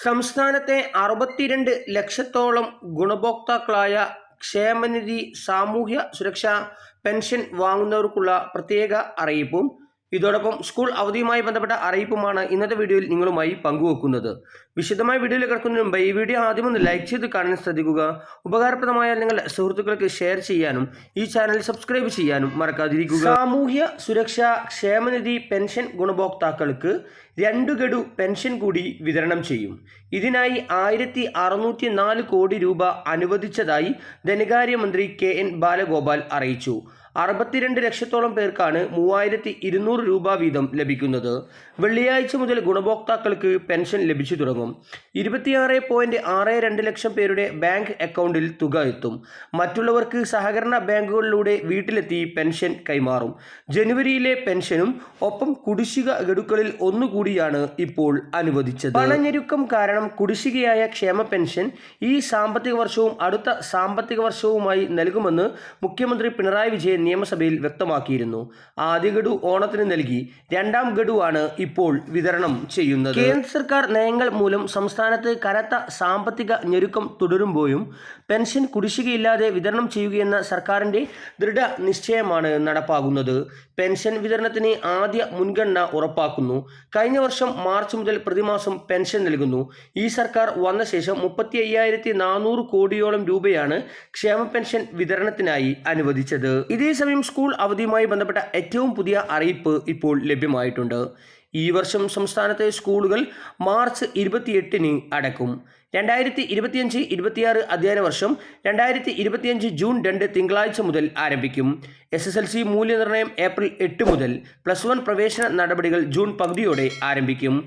സംസ്ഥാനത്തെ അറുപത്തിരണ്ട് ലക്ഷത്തോളം ഗുണഭോക്താക്കളായ ക്ഷേമനിധി സാമൂഹ്യ സുരക്ഷാ പെൻഷൻ വാങ്ങുന്നവർക്കുള്ള പ്രത്യേക അറിയിപ്പും ഇതോടൊപ്പം സ്കൂൾ അവധിയുമായി ബന്ധപ്പെട്ട അറിയിപ്പുമാണ് ഇന്നത്തെ വീഡിയോയിൽ നിങ്ങളുമായി പങ്കുവെക്കുന്നത്. വിശദമായ വീഡിയോയിൽ കിടക്കുന്നതിന് മുമ്പ് ഈ വീഡിയോ ആദ്യം ഒന്ന് ലൈക്ക് ചെയ്ത് കാണാൻ ശ്രദ്ധിക്കുക. ഉപകാരപ്രദമായാൽ നിങ്ങളുടെ സുഹൃത്തുക്കൾക്ക് ഷെയർ ചെയ്യാനും ഈ ചാനൽ സബ്സ്ക്രൈബ് ചെയ്യാനും മറക്കാതിരിക്കുക. സാമൂഹ്യ സുരക്ഷാ ക്ഷേമനിധി പെൻഷൻ ഗുണഭോക്താക്കൾക്ക് രണ്ടു ഗഡു പെൻഷൻ കൂടി വിതരണം ചെയ്യും. ഇതിനായി ആയിരത്തി അറുന്നൂറ്റി നാല് കോടി രൂപ അനുവദിച്ചതായി ധനകാര്യമന്ത്രി കെ എൻ ബാലഗോപാൽ അറിയിച്ചു. അറുപത്തിരണ്ട് ലക്ഷത്തോളം പേർക്കാണ് മൂവായിരത്തി ഇരുന്നൂറ് രൂപ വീതം ലഭിക്കുന്നത്. വെള്ളിയാഴ്ച മുതൽ ഗുണഭോക്താക്കൾക്ക് പെൻഷൻ ലഭിച്ചു തുടങ്ങും. ഇരുപത്തിയാറ് പോയിന്റ് ആറ് രണ്ട് ലക്ഷം പേരുടെ ബാങ്ക് അക്കൗണ്ടിൽ തുക എത്തും. മറ്റുള്ളവർക്ക് സഹകരണ ബാങ്കുകളിലൂടെ വീട്ടിലെത്തി പെൻഷൻ കൈമാറും. ജനുവരിയിലെ പെൻഷനും ഒപ്പം കുടിശ്ശിക ഗഡുക്കളിൽ ഒന്നുകൂടിയാണ് ഇപ്പോൾ അനുവദിച്ചത്. പണഞ്ഞെരുക്കം കാരണം കുടിശ്ശികയായ ക്ഷേമ പെൻഷൻ ഈ സാമ്പത്തിക വർഷവും അടുത്ത സാമ്പത്തിക വർഷവുമായി നൽകുമെന്ന് മുഖ്യമന്ത്രി പിണറായി വിജയൻ നിയമസഭയിൽ വ്യക്തമാക്കിയിരുന്നു. ആദ്യ ഗഡു ഓണത്തിന് നൽകി രണ്ടാം ഗഡുവാണ് ഇപ്പോൾ വിതരണം ചെയ്യുന്നത്. കേന്ദ്ര സർക്കാർ നയങ്ങൾ മൂലം സംസ്ഥാനത്ത് കനത്ത സാമ്പത്തിക ഞെരുക്കം തുടരുമ്പോഴും പെൻഷൻ കുടിശ്ശികയില്ലാതെ വിതരണം ചെയ്യുകയെന്ന സർക്കാരിന്റെ ദൃഢ നിശ്ചയമാണ് നടപ്പാകുന്നത് പെൻഷൻ വിതരണത്തിന് ആദ്യ മുൻഗണന ഉറപ്പാക്കുന്നു. കഴിഞ്ഞ വർഷം മാർച്ച് മുതൽ പ്രതിമാസം പെൻഷൻ നൽകുന്നു. ഈ സർക്കാർ വന്ന ശേഷം മുപ്പത്തി അയ്യായിരത്തി നാനൂറ് കോടിയോളം രൂപയാണ് ക്ഷേമ പെൻഷൻ വിതരണത്തിനായി അനുവദിച്ചത്. ഇതേസമയം സ്കൂൾ അവധിയുമായി ബന്ധപ്പെട്ട ഏറ്റവും പുതിയ അറിയിപ്പ് ഇപ്പോൾ ലഭ്യമായിട്ടുണ്ട്. ഈ വർഷം സംസ്ഥാനത്തെ സ്കൂളുകൾ മാർച്ച് ഇരുപത്തിയെട്ടിന് അടക്കും. രണ്ടായിരത്തി ഇരുപത്തിയഞ്ച് ഇരുപത്തിയാറ് അധ്യയന വർഷം രണ്ടായിരത്തി ഇരുപത്തിയഞ്ച് ജൂൺ രണ്ട് തിങ്കളാഴ്ച മുതൽ ആരംഭിക്കും. എസ് എസ് എൽ സി മൂല്യനിർണയം ഏപ്രിൽ എട്ട് മുതൽ പ്ലസ് വൺ പ്രവേശന നടപടികൾ ജൂൺ പകുതിയോടെ ആരംഭിക്കും.